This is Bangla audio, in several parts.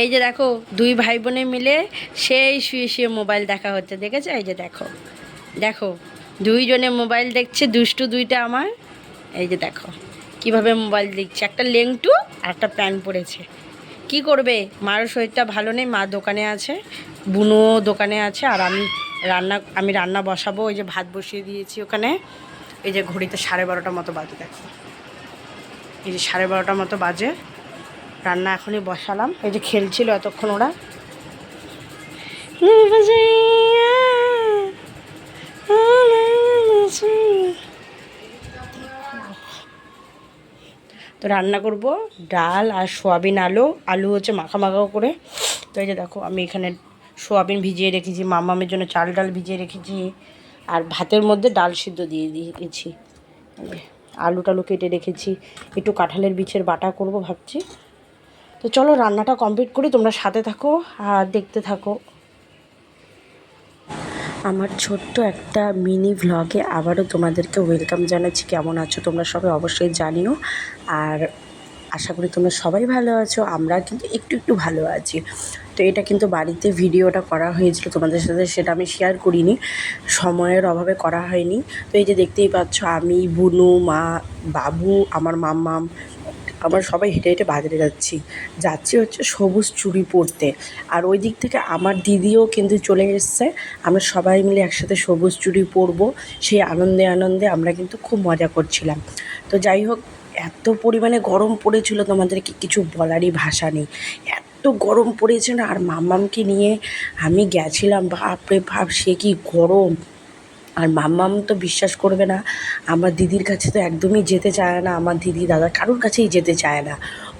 এই যে দেখো, দুই ভাই বোনে মিলে সেই শুয়ে শুয়ে মোবাইল দেখা হচ্ছে, দেখেছ? এই যে দেখো দেখো, দুইজনে মোবাইল দেখছে, দুষ্টু দুইটা আমার। এই যে দেখো, কীভাবে মোবাইল দেখছে, একটা লেংটু আর একটা প্যান্ট পরেছে কি করবে? মারও শরীরটা ভালো নেই, মা দোকানে আছে, বুনো দোকানে আছে, আর আমি রান্না আমি রান্না বসাবো, ওই যে ভাত বসিয়ে দিয়েছি ওখানে। এই যে ঘড়িতে সাড়ে বারোটার মতো বাজে, দেখো। এই যে সাড়ে বারোটার মতো বাজে। রান্না এখনই বসালাম। এই যে খেলছিল এতক্ষণ ওরা। তো রান্না করব ডাল আর সোয়াবিন আলু। আলু হচ্ছে মাখা মাখাও করে। তো এই যে দেখো, আমি এখানে সোয়াবিন ভিজিয়ে রেখেছি, মামামের জন্য চাল ডাল ভিজিয়ে রেখেছি, আর ভাতের মধ্যে ডাল সিদ্ধ দিয়ে দিয়েছি। আলু টালু কেটে রেখেছি। একটু কাঁঠালের বিছের বাটা করব ভাবছি। তো চলো রান্নাটা কমপ্লিট করি, তোমরা সাথে থাকো আর দেখতে থাকো। আমার ছোট্ট একটা মিনি ভ্লগে আবারও তোমাদেরকে ওয়েলকাম জানাচ্ছি। কেমন আছো তোমরা সবাই অবশ্যই জানিও। আর আশা করি তোমরা সবাই ভালো আছো আমরা কিন্তু একটু একটু ভালো আছি। তো এটা কিন্তু বাড়িতে ভিডিওটা করা হয়েছিল তোমাদের সাথে, সেটা আমি শেয়ার করিনি। সময়ের অভাবে করা হয়নি। তো এই যে দেখতেই পাচ্ছ, আমি, বুনু, মা, বাবু, আমার মাম্মাম আমরা সবাই হেঁটে হেঁটে বাজারে যাচ্ছি। যাচ্ছি হচ্ছে সবুজ চুড়ি পরতে। আর ওই দিক থেকে আমার দিদিও কিন্তু চলে এসছে। আমরা সবাই মিলে একসাথে সবুজ চুড়ি পরবো। সেই আনন্দে আনন্দে আমরা কিন্তু খুব মজা করছিলাম। তো যাই হোক, এত পরিমাণে গরম পড়েছিল তোমাদেরকে কিছু বলারই ভাষা নেই। এত গরম পড়েছে না আর মামামকে নিয়ে আমি গেছিলাম। বাপরে বাপ, সে কি গরম! আর মাম্মাম তো বিশ্বাস করবে না। আমার দিদির কাছে তো একদমই যেতে চায় না আমার দিদি দাদা কারোর কাছেই যেতে চায় না।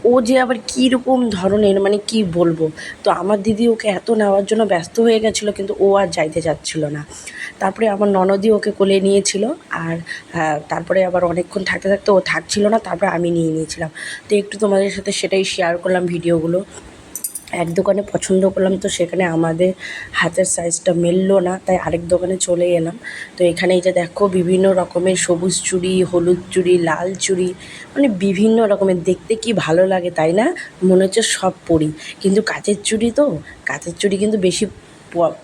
ও যে আবার কীরকম ধরনের মানে কি বলব? তো আমার দিদি ওকে এত নেওয়ার জন্য ব্যস্ত হয়ে গেছিল কিন্তু ও আর যাইতে চাচ্ছিল না। তারপরে আমার ননদি ওকে কোলে নিয়েছিল আর হ্যাঁ, তারপরে আবার অনেকক্ষণ থাকতে থাকতে ও থাকছিল না তারপরে আমি নিয়ে নিয়েছিলাম। তো একটু তোমাদের সাথে সেটাই শেয়ার করলাম ভিডিওগুলো এক দোকানে পছন্দ করলাম তো সেখানে আমাদের হাতের সাইজটা মিললো না, তাই আরেক দোকানে চলে এলাম। তো এখানে যে দেখো বিভিন্ন রকমের সবুজ চুড়ি, হলুদ চুড়ি, লাল চুড়ি মানে বিভিন্ন রকমের, দেখতে কি ভালো লাগে তাই না? মনে হচ্ছে সব পরি। কিন্তু কাচের চুড়ি তো, কাচের চুড়ি কিন্তু বেশি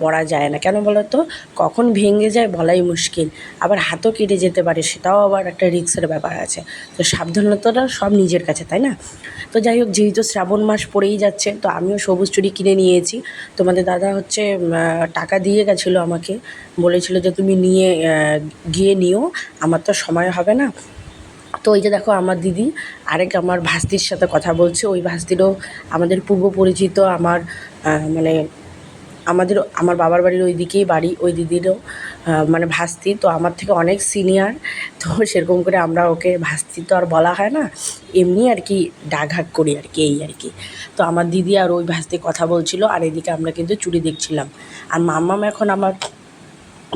পরা যায় না। কেন বলো তো কখন ভেঙে যায় বলাই মুশকিল। আবার হাতও কেটে যেতে পারে, সেটাও আবার একটা রিক্সের ব্যাপার আছে। তো সাবধানতাটা সব নিজের কাছে, তাই না? তো যাই হোক, যেহেতু শ্রাবণ মাস পড়েই যাচ্ছে, তো আমিও সবুজ চুরি কিনে নিয়েছি। তোমাদের দাদা হচ্ছে টাকা দিয়ে গেছিল আমাকে। বলেছিল যে তুমি নিয়ে গিয়ে নিও, আমার তো সময় হবে না। তো ওই যে দেখো, আমার দিদি, আরেক আমার ভাস্তির সাথে কথা বলছে। ওই ভাস্তিরও আমাদের পূর্ব পরিচিত আমার মানে আমাদের, আমার বাবার বাড়ির ওই দিকেই বাড়ি, ওই দিদিরও মানে ভাস্তি, তো আমার থেকে অনেক সিনিয়র, তো সেরকম করে আমরা ওকে ভাস্তি তো আর বলা হয় না, এমনি আর কি ডাঘাক করি আর কি, এই আর কি। তো আমার দিদি আর ওই ভাস্তি কথা বলছিল, আর এদিকে আমরা কিন্তু চুরি দেখছিলাম। আর মাম্মাম এখন আমার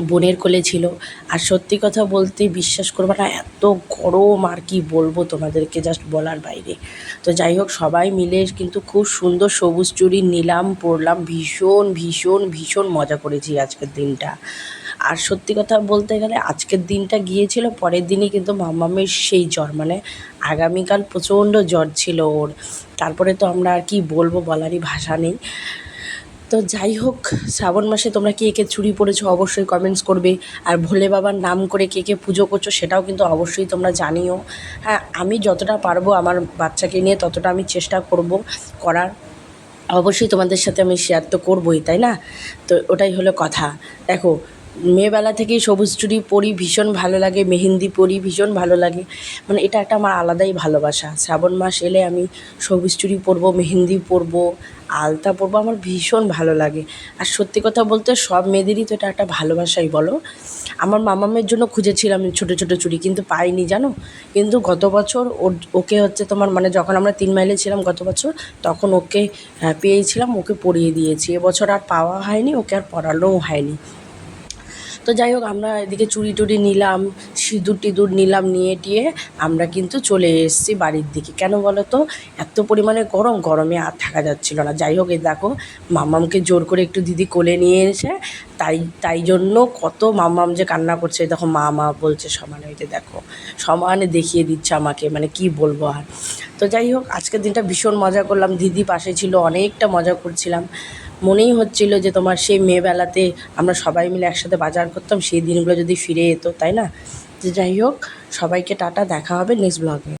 বোনের কোলে ছিল। আর সত্যি কথা বলতে বিশ্বাস করবে না, এত গরম আর কি বলব তোমাদেরকে জাস্ট বলার বাইরে। তো যাই হোক, সবাই মিলে কিন্তু খুব সুন্দর সবুজ চুরি নিলাম, পরলাম, ভীষণ ভীষণ ভীষণ মজা করেছি আজকের দিনটা। আর সত্যি কথা বলতে গেলে আজকের দিনটা গিয়েছিল, পরের দিনই কিন্তু মাম্মামের সেই জ্বর মানে আগামীকাল প্রচণ্ড জ্বর ছিল ওর। তারপরে তো আমরা আর কি বলব বলারই ভাষা নেই। তো যাই হোক, শ্রাবণ মাসে তোমরা কে কে চুরি পড়েছো অবশ্যই কমেন্টস করবে। আর ভোলে বাবার নাম করে কে কে পুজো করছ সেটাও কিন্তু অবশ্যই তোমরা জানিও। হ্যাঁ আমি যতটা পারব আমার বাচ্চাকে নিয়ে ততটা আমি চেষ্টা করব করার। অবশ্যই তোমাদের সাথে আমি শেয়ার তো করবোই, তাই না? তো ওটাই হলো কথা। দেখো মেয়েবেলা থেকেই সবুজ চুড়ি পরি ভীষণ ভালো লাগে মেহেন্দি পরি ভীষণ ভালো লাগে। মানে এটা একটা আমার আলাদাই ভালোবাসা। শ্রাবণ মাস এলে আমি সবুজ চুড়ি পরবো মেহেন্দি পরবো আলতা পরবো আমার ভীষণ ভালো লাগে। আর সত্যি কথা বলতে সব মেয়েদেরই তো এটা একটা ভালোবাসাই বলো? আমার মামামের জন্য খুঁজেছিলাম ছোটো ছোটো চুড়ি কিন্তু পাইনি জানো? কিন্তু গত বছর ওর ওকে হচ্ছে তোমার মানে যখন আমরা তিন মাইলে ছিলাম গত বছর তখন ওকে আহ, পেয়েছিলাম ওকে পরিয়ে দিয়েছি। এবছর আর পাওয়া হয়নি ওকে আর পরানোও হয়নি। তো যাই হোক, আমরা এদিকে চুড়ি টুড়ি নিলাম, সিঁদুর টিঁদুর নিলাম, নিয়ে টিয়ে আমরা কিন্তু চলে এসেছি বাড়ির দিকে। কেন বলো তো? এত পরিমাণে গরম, গরমে আর থাকা যাচ্ছিল না। যাই হোক, এই দেখো মাম্মামকে জোর করে একটু দিদি কোলে নিয়ে এসে, তাই তাই জন্য কত মাম্মাম যে কান্না করছে। দেখো মা মা বলছে, সমানে যে দেখো, সমানে দেখিয়ে দিচ্ছে আমাকে মানে কি বলব আর। তো যাই হোক, আজকের দিনটা ভীষণ মজা করলাম। দিদি পাশে ছিল, অনেকটা মজা করছিলাম। মনেই হচ্ছিল যে তোমার সেই মেয়েবেলাতে আমরা সবাই মিলে একসাথে বাজার করতাম, সেই দিনগুলো যদি ফিরে যেত তাই না? যাই হোক, সবাইকে টাটা, দেখা হবে নেক্সট ব্লগে